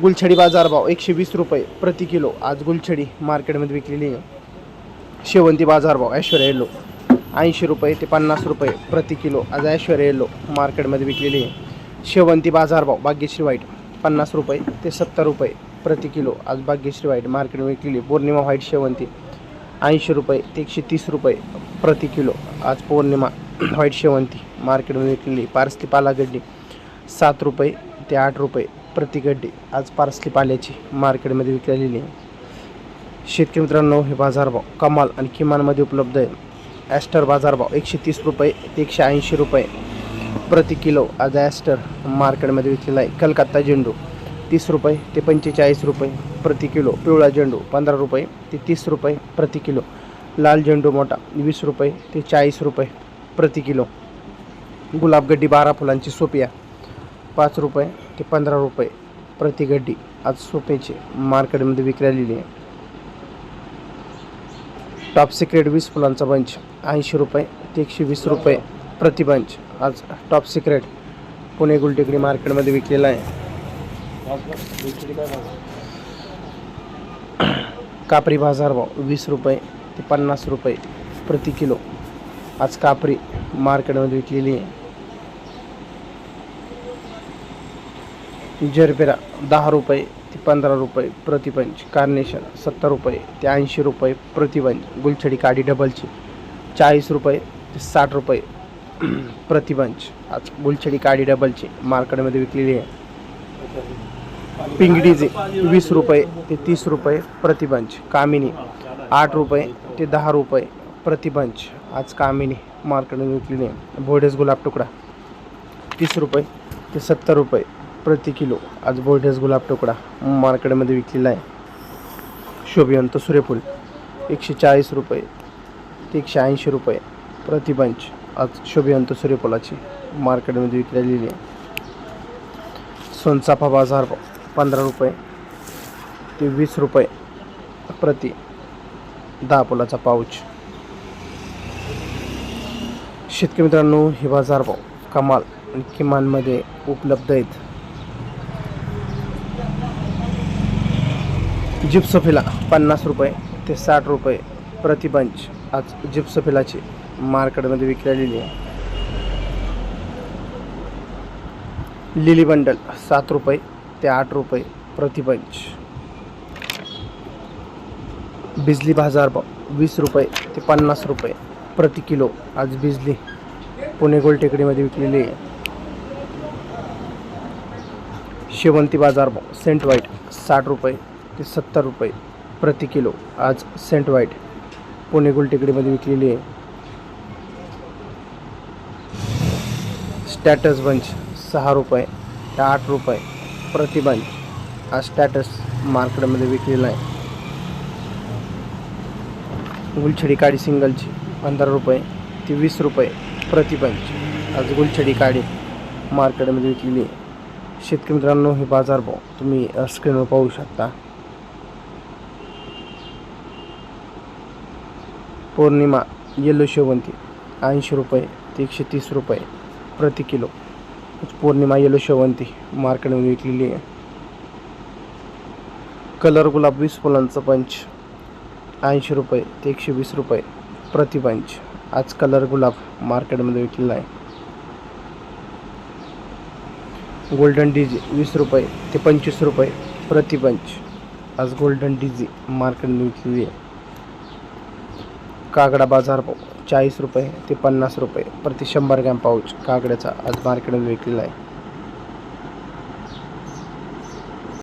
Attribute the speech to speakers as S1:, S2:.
S1: गुलछडी बाजारभाव एकशे वीस रुपये प्रति किलो. आज गुलछडी मार्केटमध्ये विकलेली आहे. शेवंती बाजारभाव ऐश्वर्या येलो ऐंशी रुपये ते पन्नास रुपये प्रति किलो. आज ऐश्वर्या येलो मार्केटमध्ये विकलेली आहे. शेवंती बाजारभाव भाग्यश्री व्हाईट पन्नास रुपये ते सत्तर रुपये प्रति किलो. आज भाग्यश्री व्हाईट मार्केटमध्ये विकलेली पौर्णिमा व्हाईट शेवंती ऐंशी रुपये ते एकशे तीस रुपये प्रति किलो. आज पौर्णिमा व्हाईट शेवंती मार्केटमध्ये विकलेली पारसली पालागड्डी सात रुपये ते आठ रुपये प्रतिगड्डे आज पार्सली पाल्याची मार्केटमध्ये विकलेली आहे. शेतकरी मित्रांनो हे बाजारभाव कमाल आणि किमानमध्ये उपलब्ध आहे. ॲस्टर बाजारभाव एकशे तीस रुपये ते एकशे ऐंशी रुपये प्रति किलो आज ॲस्टर मार्केटमध्ये विकलेला आहे. कलकत्ता झेंडू तीस रुपये ते पंचेचाळीस रुपये प्रति किलो. पिवळा झेंडू पंधरा रुपये ते तीस रुपये प्रति किलो. लाल झेंडू मोठा वीस रुपये ते चाळीस रुपये प्रति किलो. गुलाबगड्डी बारा फुलांची सोपिया पाच रुपये ते पंधरा रुपये प्रति गड्डी. आज सोप्याचे मार्केटमध्ये विकलेली आहे. टॉप सिक्रेट वीस फुलांचा बंच ऐंशी रुपये ते एकशे वीस रुपये प्रति बंच आज टॉप सिक्रेट पुणे गुलटेकडी मार्केटमध्ये विकलेला आहे. कापरी बाजारभाव वीस रुपये ते पन्नास रुपये प्रति किलो. आज कापरी मार्केटमध्ये विकलेली आहे. जरबेरा दहा रुपये ते पंधरा रुपये प्रतिपंच कार्नेशन सत्तर रुपये ते ऐंशी रुपये प्रतिबंच गुलछडी काडी डबलची चाळीस रुपये ते साठ रुपये प्रतिबंच आज गुलछडी काडी डबलची मार्केटमध्ये विकलेली आहे. पिंगडीचे वीस रुपये ते तीस रुपये प्रतिबंच कामिनी आठ रुपये ते दहा रुपये प्रतिबंच आज कामिनी मार्केटमध्ये विकलेली आहे. भोडेस गुलाब तुकडा तीस रुपये ते सत्तर रुपये प्रति किलो. आज बोर्डेस गुलाब तुकडा मार्केटमध्ये विकलेला आहे. शोभियंत सूर्यफूल. एकशे चाळीस रुपये ते एकशे ऐंशी रुपये प्रतिबंच आज शोभियंत सूर्यफुलाची मार्केटमध्ये विकलेली आहे. सोनचाफा बाजार पंधरा रुपये ते वीस रुपये प्रति दहा फुलाचा पाऊच. शेतकरी मित्रांनो हे बाजारभाव कमाल आणि किमानमध्ये उपलब्ध आहेत. जिप्सोफिला पन्नास रुपये ते साठ रुपये प्रतिबंच आज जिप्सोफिलाची मार्केटमध्ये विकलेली आहे. लिली बंडल सात रुपये ते आठ रुपये प्रतिबंच. बिजली बाजारभाव वीस रुपये ते पन्नास रुपये प्रति किलो आज बिजली पुणे गोलटेकडीमध्ये विकलेली आहे. शेवंती बाजारभाव सेंट व्हाईट साठ रुपये ते सत्तर रुपये प्रति किलो. आज सेंट व्हाईट पुणे गुलटेकडीमध्ये विकलेली आहे. स्टॅटस बंच सहा रुपये ते आठ रुपये प्रति बंच आज स्टॅटस मार्केटमध्ये विकलेला आहे. गुलछडी काडी सिंगलची पंधरा रुपये ती वीस रुपये प्रति बंच आज गुलछडी काडी मार्केटमध्ये विकलेली आहे. शेतकरी मित्रांनो हे बाजारभाव तुम्ही स्क्रीनवर पाहू शकता. पौर्णिमा येलो शेवंती ऐंशी रुपये ते एकशे तीस रुपये प्रति किलो. पौर्णिमा येलो शेवंती मार्केटमध्ये विकलेली आहे. कलर गुलाब वीस फुलांचा पंच ऐंशी रुपये ते एकशे वीस रुपये प्रति पंच. आज कलर गुलाब मार्केटमध्ये विकलेला आहे. गोल्डन डीजी वीस रुपये ते पंचवीस रुपये प्रति पंच. आज गोल्डन डीजी मार्केटमध्ये विकलेली आहे. कागडा बाजार भाव चाळीस रुपये ते पन्नास रुपये प्रति शंभर ग्रॅम पाऊच कागड्याचा आज मार्केटमध्ये विकलेला आहे.